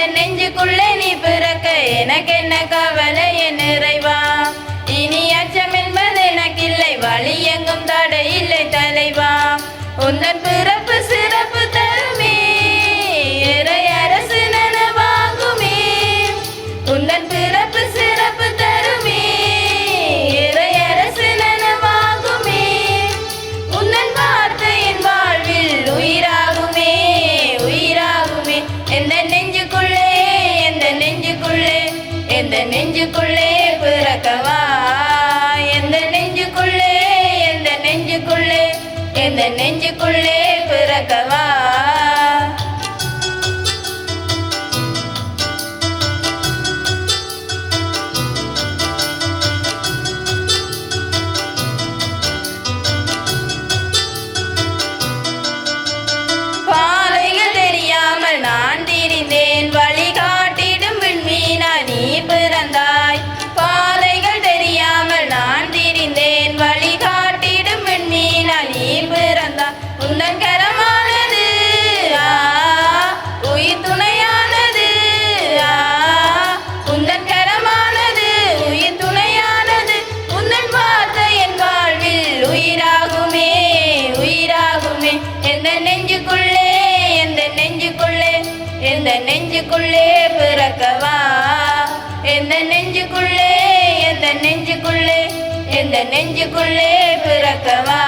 என நெஞ்சுக்குள்ளே நீ பிறக்க எனக்கு என்ன கவலை என் நிறைவா? இனி அச்சம் என்பது எனக்கில்லை வழி எங்கும் தடை இல்லை தலைவா? உந்தன் பிற எந்த நெஞ்சுக்குள்ளே பிறக்கவா? எந்த நெஞ்சுக்குள்ளே எந்த நெஞ்சுக்குள்ளே எந்த நெஞ்சுக்குள்ளே பிறக்கவா? எந்த நெஞ்சுக்குள்ளே எந்த நெஞ்சுக்குள்ளே எந்த நெஞ்சுக்குள்ளே பிறக்கவா? எந்த நெஞ்சுக்குள்ளே எந்த நெஞ்சுக்குள்ளே எந்த நெஞ்சுக்குள்ளே பிறக்கவா?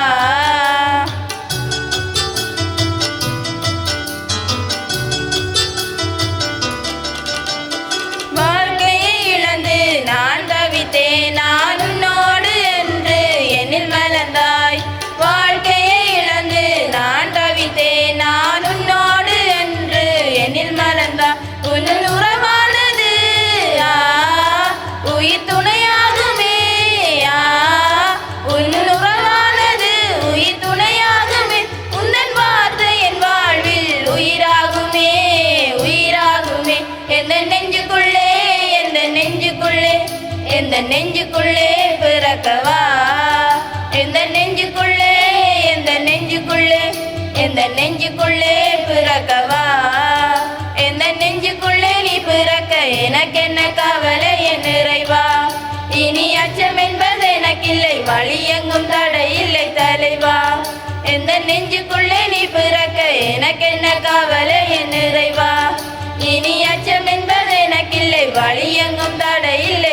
எந்த நெஞ்சுக்குள்ளே எந்த நெஞ்சுக்குள்ளே எந்த நெஞ்சுக்குள்ளே பிறக்கவா? எந்த நெஞ்சுக்குள்ளே எந்த நெஞ்சுக்குள்ளே எந்த நெஞ்சுக்குள்ளே பிறக்கவா? எந்த நெஞ்சுக்குள்ளே நீ பிறக்க எனக்கு என்ன கவலை என் நிறைவா? இனி அச்சம் என்பது எனக்கில்லை வழி எங்கும் தடை இல்லை தலைவா? எந்த நெஞ்சுக்குள்ளே நீ பிறக்க எனக்கு என்ன கவலை வழியெங்கும் தடையில்லை.